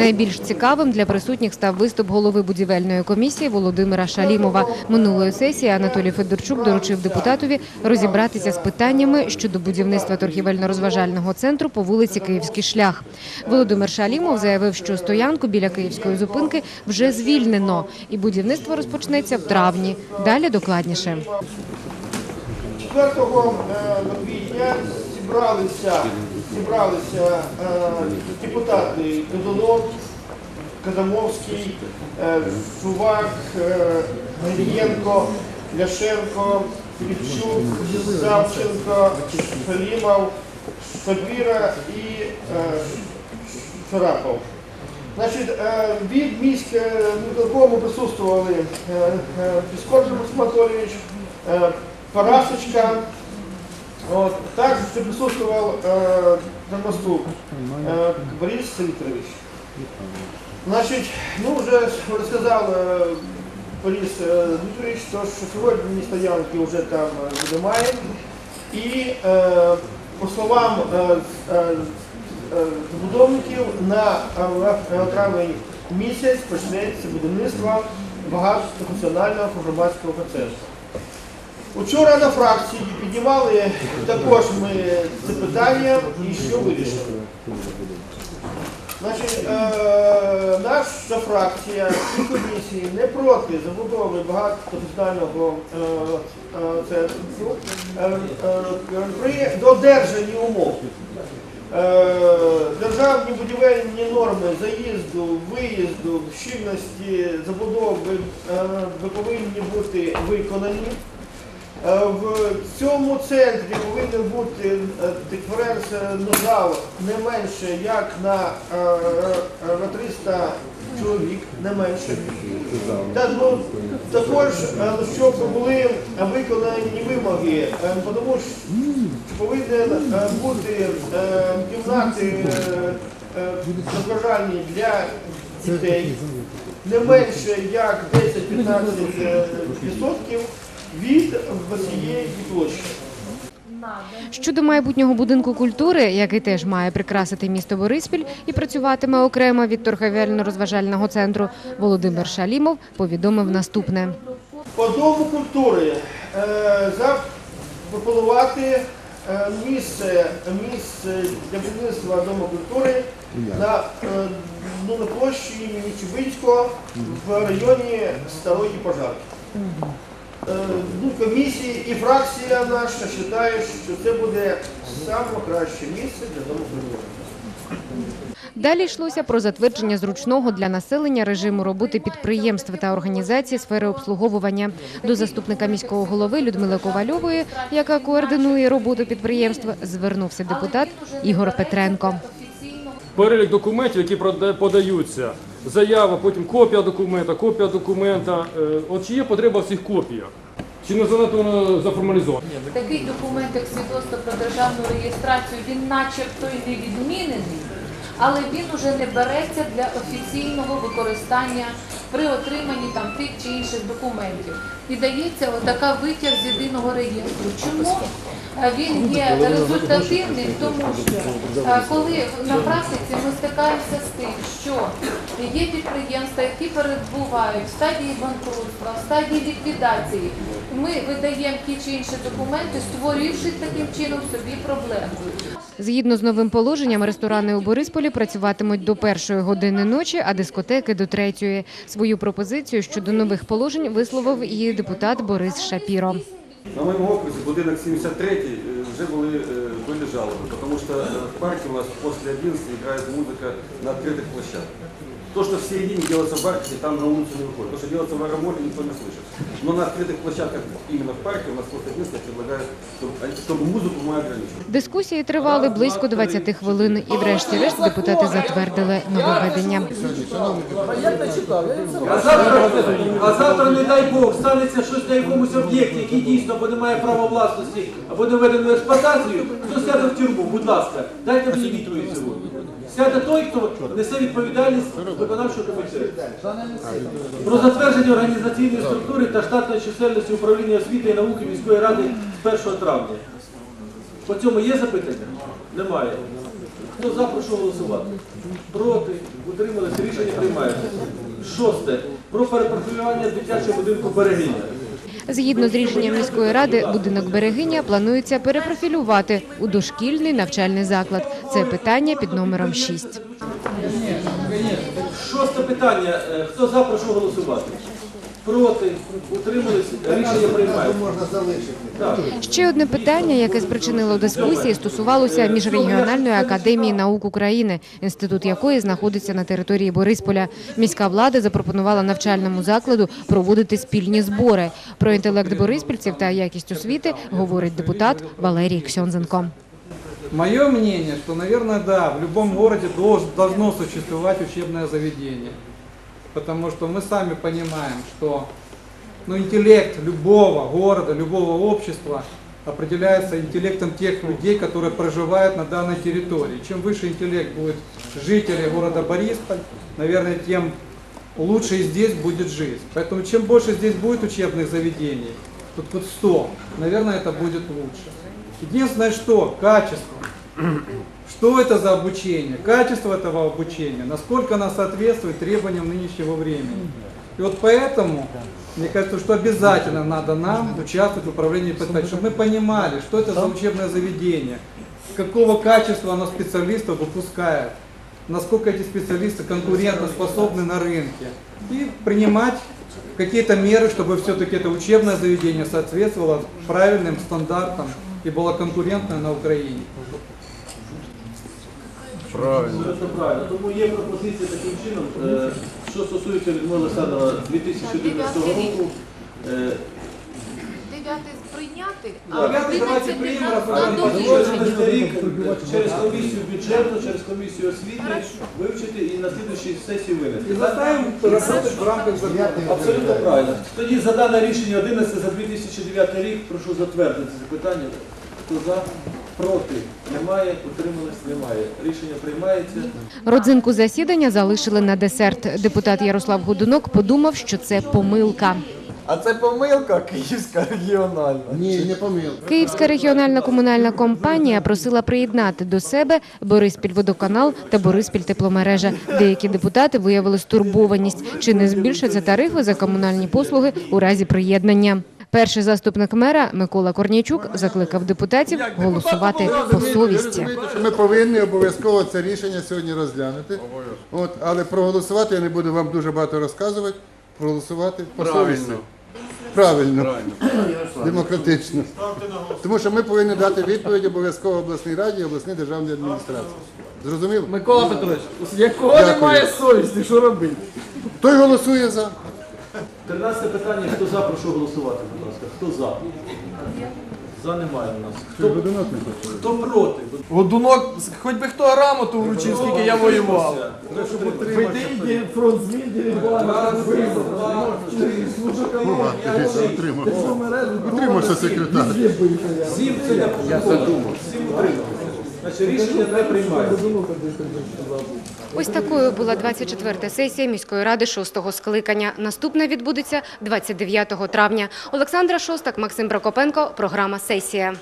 Найбільш цікавим для присутніх став виступ голови будівельної комісії Володимира Шалімова. Минулої сесії Анатолій Федорчук доручив депутатові розібратися з питаннями щодо будівництва торгівельно-розважального центру по вулиці Київський шлях. Володимир Шалімов заявив, що стоянку біля київської зупинки вже звільнено, і будівництво розпочнеться в травні. Далі докладніше. 4 е, квітня зібралися, зібралися е, депутати Козунов, Казамовський, е, Шувак, е, Грієнко, Ляшенко, Філіпчук, Савченко, Шалімов, Шапіра і е, Шарапов. Значить, е, від міського виконкому присутствували е, е, Максим е, Парасочка, от, також присутствував е, на мосту е, Борис Вікторович. Значить, ну вже розказав е, Борис е, Вікторович, то, що сьогодні стоянки вже там е, немає. І е, по словам е, е, е, забудовників на е, травень місяць почнеться будівництво багатофункціонального громадського центру. Учора на фракції піднімали також ми це питання і що вирішили. Значить, е, наша фракція і комісії не проти забудови багатофункціонального е, е, центру при додержанні умов. Державні будівельні норми заїзду, виїзду, щільності забудови повинні бути виконані. Е, В цьому центрі повинен бути е, диференц-зал не менше як на, е, е, на 300 чоловік, не менше. Ну, також, щоб були виконані вимоги, тому що повинен бути кімнати е, для дітей не менше як 10-15% відсотків від всієї площі. Щодо майбутнього будинку культури, який теж має прикрасити місто Бориспіль і працюватиме окремо від торговельно-розважального центру, Володимир Шалімов повідомив наступне. По дому культури е, запропонувати е, місце, місце для будівництва дому культури на, е, ну, на площі імені Чубинського в районі Старої Пожарки. Е, ну, комісії і фракція наша вважає, що це буде саме краще місце для культури. Далі йшлося про затвердження зручного для населення режиму роботи підприємств та організацій сфери обслуговування. До заступника міського голови Людмили Ковальової, яка координує роботу підприємств, звернувся депутат Ігор Петренко. Перелік документів, які подаються, заява, потім копія документа, копія документа. Е, От чи є потреба в цих копіях? Чи не занадто воно заформалізовано? Такий документ, як свідоцтво про державну реєстрацію, він начебто і не відмінений, але він уже не береться для офіційного використання при отриманні там тих чи інших документів. І дається отака витяг з єдиного реєстру. Чому він є результативним? Тому що коли на практиці ми стикаємося з тим, що є підприємства, які перебувають в стадії банкрутства, в стадії ліквідації, ми видаємо ті чи інші документи, створивши таким чином собі проблему. Згідно з новим положенням, ресторани у Борисполі працюватимуть до першої години ночі, а дискотеки до третьої. Свою пропозицію щодо нових положень висловив і депутат Борис Шапіро. На моєму окрузі будинок 73 е, вже були, е, були жалоби, тому що е, в парке у нас після 11 грає музика на відкритих площадках. То, что в середине делается в парке, там на улицу не выходит. То, что делается в аэромоле, никто не слышит. Но на открытых площадках, именно в парке, у нас просто единственное предлагают, чтобы, чтобы музыку мы ограничили. Дискусії тривали близько 20 хвилин, і врешті-решт депутати затвердили нововведення. А завтра, а завтра, не дай Бог, станеться щось на якомусь об'єкті, який дійсно або не має права власності, або не введено експлуатацію, хто сяде в тюрму, будь ласка, дайте мені відповідь сьогодні. Сяде той, хто несе відповідальність виконавчого комітету. Про затвердження організаційної структури та штатної чисельності управління освіти і науки міської ради з 1 травня. По цьому є запитання? Немає. Хто за, прошу голосувати. Проти, утрималися, рішення приймається. Шосте. Про перепрофілювання дитячого будинку берегиня. Згідно з рішенням міської ради, будинок Берегиня планується перепрофілювати у дошкільний навчальний заклад. Це питання під номером 6. Шосте питання. Е, Хто за, прошу голосувати. Проти, утримались, рішення приймається. Можна залишити. Так. Ще одне питання, яке спричинило дискусії, стосувалося міжрегіональної академії наук України, інститут якої знаходиться на території Борисполя. Міська влада запропонувала навчальному закладу проводити спільні збори. Про інтелект бориспільців та якість освіти говорить депутат Валерій Ксьонзенко. Мое мнение, что, наверное, да, в любом городе долж- должно существовать учебное заведение. Потому что мы сами понимаем, что ну, интеллект любого города, любого общества определяется интеллектом тех людей, которые проживают на данной территории. Чем выше интеллект будет жителей города Борисполь, наверное, тем лучше здесь будет жизнь. Поэтому чем больше здесь будет учебных заведений, тут хоть 100, наверное, это будет лучше. Единственное, что качество. Что это за обучение? Качество этого обучения, насколько оно соответствует требованиям нынешнего времени. И вот поэтому, мне кажется, что обязательно надо нам участвовать в управлении ПТ, чтобы мы понимали, что это за учебное заведение, какого качества оно специалистов выпускает, насколько эти специалисты конкурентоспособны на рынке. И принимать какие-то меры, чтобы все-таки это учебное заведение соответствовало правильным стандартам и было конкурентно на Украине. Абсолютно правильно. Тому є пропозиція таким чином, е, що стосується Людмила Олександрова 2011 року. е, Дев'ятий прийняти, а Дев'ятий давайте одинадцятий приймемо, на- на дослідження. Наступний рік через комісію бюджету, через комісію освіти вивчити і на слідуючій сесії винести. И заставим работать в рамках закона. Абсолютно правильно. Тоді за дане рішення 11 за 2009 рік прошу затвердити це питання. Хто за? Проти? Немає. Утримались? Немає. Рішення приймається. Родзинку засідання залишили на десерт. Депутат Ярослав Годунок подумав, що це помилка. А це помилка київська регіональна. Ні, не помилка. Київська регіональна комунальна компанія просила приєднати до себе Бориспільводоканал та Бориспіль тепломережа. Деякі депутати виявили стурбованість, чи не збільшаться тарифи за комунальні послуги у разі приєднання. Перший заступник мера Микола Корнійчук закликав депутатів голосувати по совісті. Ми повинні обов'язково це рішення сьогодні розглянути. От, але проголосувати я не буду вам дуже багато розказувати. Проголосувати по совісті. Правильно. Демократично. Тому що ми повинні дати відповідь обов'язково обласній раді і обласній державній адміністрації. Зрозуміло? Микола Петрович, якого Дякую. немає совісті, що робити? Той голосує за. 13 питання. Хто за? Прошу голосувати, будь ласка. Хто за? За немає у нас. Хто, хто проти? Годунок, хоч би хто грамоту вручив, скільки я воював. Фронт змін, Утримався секретар. Сім це я задумав. Сім утрималися. Значить, рішення не приймається. Ось такою була 24-та сесія міської ради 6-го скликання. Наступна відбудеться 29 травня. Олександра Шостак, Максим Прокопенко. Програма «Сесія».